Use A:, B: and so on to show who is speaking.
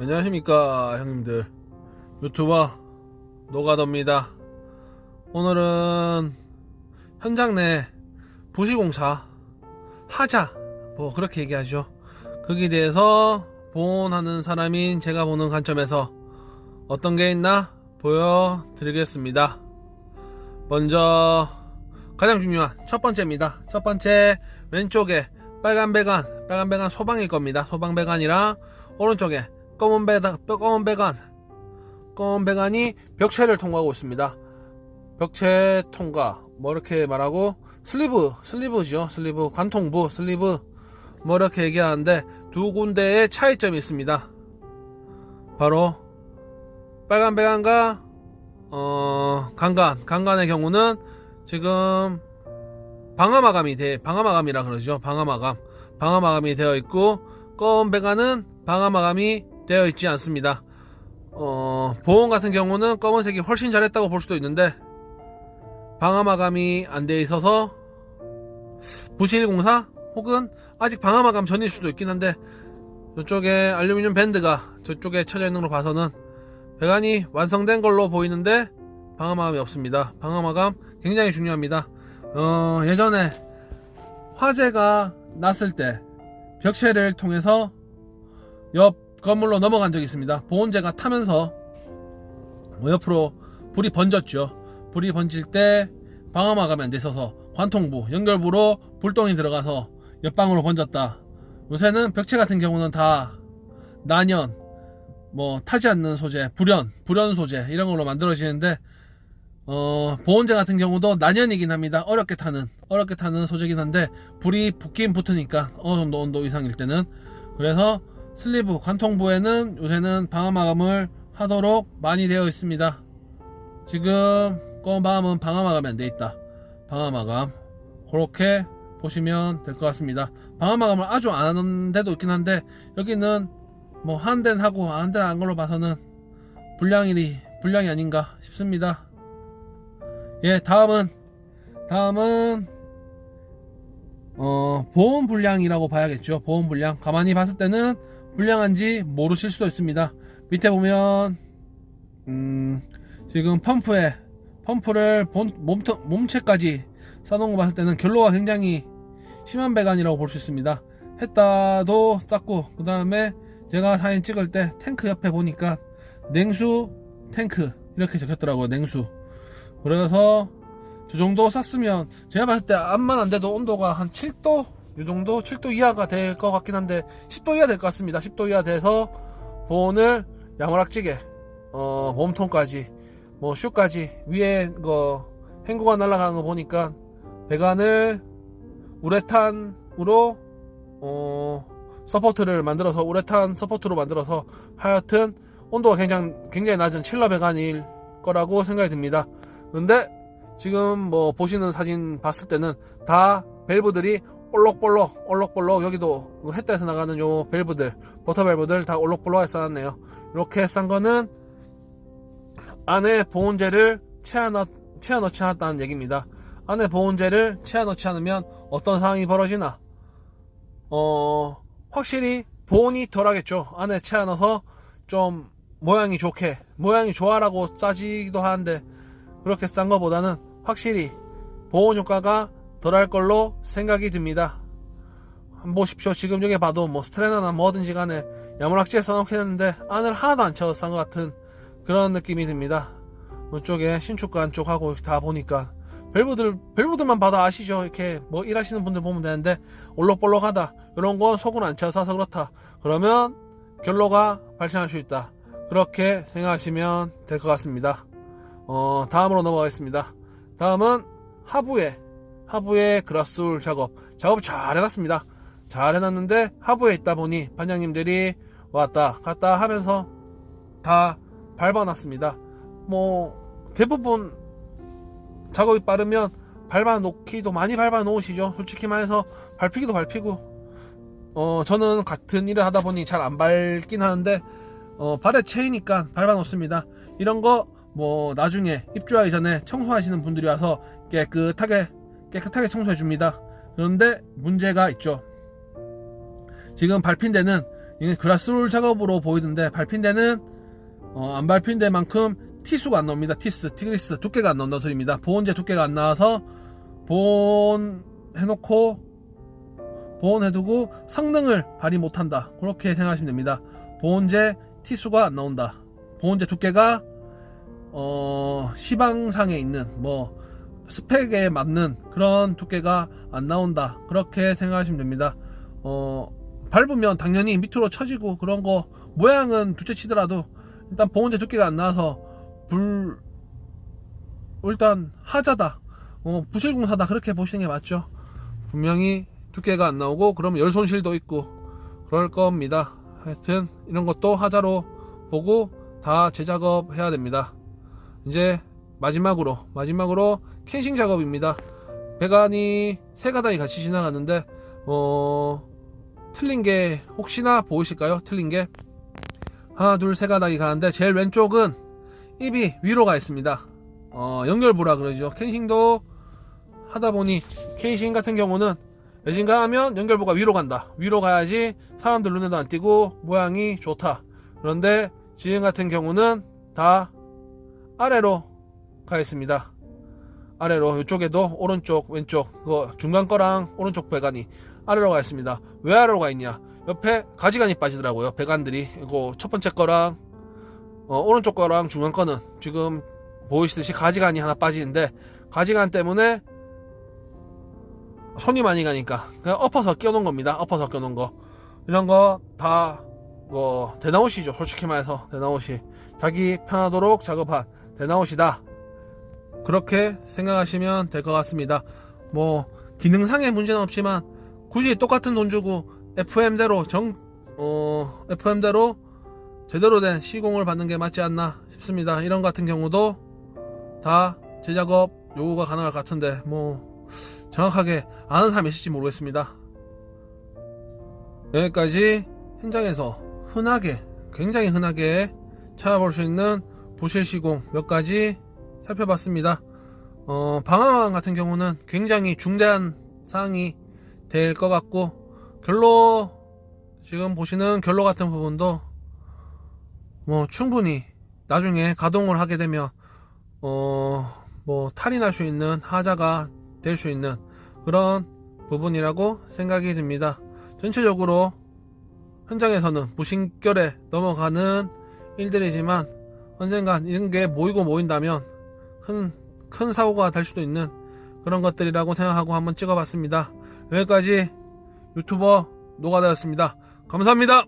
A: 안녕하십니까 형님들. 유튜버 노가더입니다. 오늘은 현장 내 부시공사 하자 뭐 그렇게 얘기하죠. 거기에 대해서 보온하는 사람인 제가 보는 관점에서 어떤 게 있나 보여드리겠습니다. 먼저 가장 중요한 첫 번째입니다. 첫 번째 왼쪽에 빨간 배관 빨간 배관 소방일 겁니다. 소방 배관이랑 오른쪽에 검은 배관 검은 배관. 검은 배관이 벽체를 통과하고 있습니다. 벽체 통과. 뭐 이렇게 말하고 슬리브 슬리브죠. 슬리브 관통부 슬리브. 뭐 이렇게 얘기하는데 두 군데의 차이점이 있습니다. 바로 빨간 배관과 어 강간. 강간의 경우는 지금 방화 마감이 돼 방화 마감이라 그러죠. 방화 마감. 방화 마감이 되어 있고 검은 배관은 방화 마감이 되어 있지 않습니다 어 보온 같은 경우는 검은색이 훨씬 잘했다고 볼 수도 있는데 방화 마감이 안돼 있어서 부실 공사 혹은 아직 방화 마감 전일 수도 있긴 한데 이쪽에 알루미늄 밴드가 저쪽에 쳐져 있는 걸로 봐서는 배관이 완성된 걸로 보이는데 방화 마감이 없습니다. 방화 마감 굉장히 중요합니다. 어, 예전에 화재가 났을 때 벽체를 통해서 옆 건물로 넘어간 적이 있습니다. 보온재가 타면서 뭐 옆으로 불이 번졌죠. 불이 번질 때 방화 마감이 안돼 있어서 관통부, 연결부로 불똥이 들어가서 옆방으로 번졌다. 요새는 벽체 같은 경우는 다 난연, 뭐 타지 않는 소재, 불연, 불연 소재 이런 걸로 만들어지는데 어, 보온재 같은 경우도 난연이긴 합니다. 어렵게 타는 어렵게 타는 소재긴 한데 불이 붙긴 붙으니까 어느 정도 온도 이상일 때는 그래서 슬리브 관통부에는 요새는 방화 마감을 하도록 많이 되어 있습니다. 지금 검은 방음은 방화 마감이 안 돼 있다. 방화 마감 그렇게 보시면 될 것 같습니다. 방화 마감을 아주 안 하는 데도 있긴 한데 여기는 뭐 한 대는 하고 안 대는 안 걸로 봐서는 불량이 불량이 아닌가 싶습니다. 예, 다음은 다음은 어, 보험 불량이라고 봐야겠죠. 보험 불량. 가만히 봤을 때는 불량한지 모르실 수도 있습니다. 밑에 보면 음, 지금 펌프에 펌프를 본, 몸터, 몸체까지 싸놓은 거 봤을 때는 결로가 굉장히 심한 배관이라고 볼 수 있습니다. 했다도 쌌고 그 다음에 제가 사진 찍을 때 탱크 옆에 보니까 냉수 탱크 이렇게 적혔더라고요. 냉수. 그래서 저 정도 쌌으면 제가 봤을 때 암만 안 돼도 온도가 한 7도 이 정도 7도 이하가 될 것 같긴 한데 10도 이하 될 것 같습니다. 10도 이하 돼서 보온을 야무락지게 어 몸통까지 뭐 슈까지 위에 그 행구가 날아가는 거 보니까 배관을 우레탄으로 어 서포트를 만들어서 우레탄 서포트로 만들어서 하여튼 온도가 굉장히 굉장히 낮은 칠러 배관일 거라고 생각이 듭니다. 근데 지금 뭐 보시는 사진 봤을 때는 다 밸브들이 올록볼록 올록볼록 여기도 햇볕에서 나가는 요 밸브들 버터 밸브들 다 올록볼록하게 써놨네요. 이렇게 싼 거는 안에 보온재를 채워 넣 채워 넣지 않았다는 얘기입니다. 안에 보온재를 채워 넣지 않으면 어떤 상황이 벌어지나? 어 확실히 보온이 덜하겠죠. 안에 채워 넣어서 좀 모양이 좋게 모양이 좋아라고 싸지기도 하는데 그렇게 싼 것보다는 확실히 보온 효과가 덜할 걸로 생각이 듭니다. 한번 보십시오. 지금 여기 봐도 뭐 스트레나나 뭐든지 간에 야무락지에 써놓긴 했는데 안을 하나도 안싼것 같은 그런 느낌이 듭니다. 이쪽에 신축관 쪽하고 다 보니까 밸브들 밸브들만 봐도 아시죠? 이렇게 뭐 일하시는 분들 보면 되는데 올록볼록하다 이런 건 속은 안 채워서 그렇다. 그러면 결로가 발생할 수 있다. 그렇게 생각하시면 될 것 같습니다. 어, 다음으로 넘어가겠습니다. 다음은 하부에 하부에 그라스울 작업 작업 잘 해놨습니다. 잘 해놨는데 하부에 있다 보니 반장님들이 왔다 갔다 하면서 다 밟아놨습니다. 뭐 대부분 작업이 빠르면 밟아 놓기도 많이 밟아 놓으시죠. 솔직히 말해서 밟히기도 밟히고 어 저는 같은 일을 하다 보니 잘 안 밟긴 하는데 어 발에 채이니까 밟아 놓습니다. 이런 거 뭐 나중에 입주하기 전에 청소하시는 분들이 와서 깨끗하게 깨끗하게 청소해 줍니다. 그런데 문제가 있죠. 지금 밟힌 데는 이게 그라스롤 작업으로 보이는데 밟힌 데는 어, 안 밟힌 데만큼 티수가 안 나옵니다. 티스, 티그리스 두께가 안 나온다고 드립니다. 보온재 두께가 안 나와서 보온 해놓고 보온 해두고 성능을 발휘 못한다. 그렇게 생각하시면 됩니다. 보온재 티수가 안 나온다. 보온재 두께가 어, 시방상에 있는 뭐 스펙에 맞는 그런 두께가 안 나온다. 그렇게 생각하시면 됩니다. 어, 밟으면 당연히 밑으로 처지고 그런 거 모양은 두째 치더라도 일단 보온재 두께가 안 나와서 불 일단 하자다. 어, 부실공사다 그렇게 보시는 게 맞죠. 분명히 두께가 안 나오고 그러면 열 손실도 있고 그럴 겁니다. 하여튼 이런 것도 하자로 보고 다 재작업 해야 됩니다. 이제 마지막으로 마지막으로 캔싱 작업입니다. 배관이 세 가닥이 같이 지나가는데 어 틀린 게 혹시나 보이실까요? 틀린 게 하나 둘 세 가닥이 가는데 제일 왼쪽은 입이 위로 가 있습니다. 어 연결부라 그러죠. 캔싱도 하다 보니 캔싱 같은 경우는 레진가 하면 연결부가 위로 간다. 위로 가야지 사람들 눈에도 안 띄고 모양이 좋다. 그런데 지금 같은 경우는 다 아래로 가 있습니다. 아래로 이쪽에도 오른쪽 왼쪽 그 중간 거랑 오른쪽 배관이 아래로 가 있습니다. 왜 아래로 가 있냐? 옆에 가지관이 빠지더라고요. 배관들이 이거 첫 번째 거랑 어, 오른쪽 거랑 중간 거는 지금 보이시듯이 가지관이 하나 빠지는데 가지관 때문에 손이 많이 가니까 그냥 엎어서 끼워놓은 겁니다. 엎어서 끼워놓은 거 이런 거다 뭐 대나웃이죠. 솔직히 말해서 대나웃이 자기 편하도록 작업한 대나웃이다. 그렇게 생각하시면 될 것 같습니다. 뭐 기능상의 문제는 없지만 굳이 똑같은 돈 주고 FM대로 정 어, FM대로 제대로 된 시공을 받는 게 맞지 않나 싶습니다. 이런 같은 경우도 다 제작업 요구가 가능할 것 같은데 뭐 정확하게 아는 사람이 있을지 모르겠습니다. 여기까지 현장에서 흔하게 굉장히 흔하게 찾아볼 수 있는 부실 시공 몇 가지 살펴봤습니다. 어, 방화망 같은 경우는 굉장히 중대한 사항이 될 것 같고 결로 지금 보시는 결로 같은 부분도 뭐 충분히 나중에 가동을 하게 되면 어 뭐 탈이 날 수 있는 하자가 될 수 있는 그런 부분이라고 생각이 듭니다. 전체적으로 현장에서는 무심결에 넘어가는 일들이지만 언젠간 이런 게 모이고 모인다면 큰, 큰 사고가 될 수도 있는 그런 것들이라고 생각하고 한번 찍어봤습니다. 여기까지 유튜버 노가다였습니다. 감사합니다.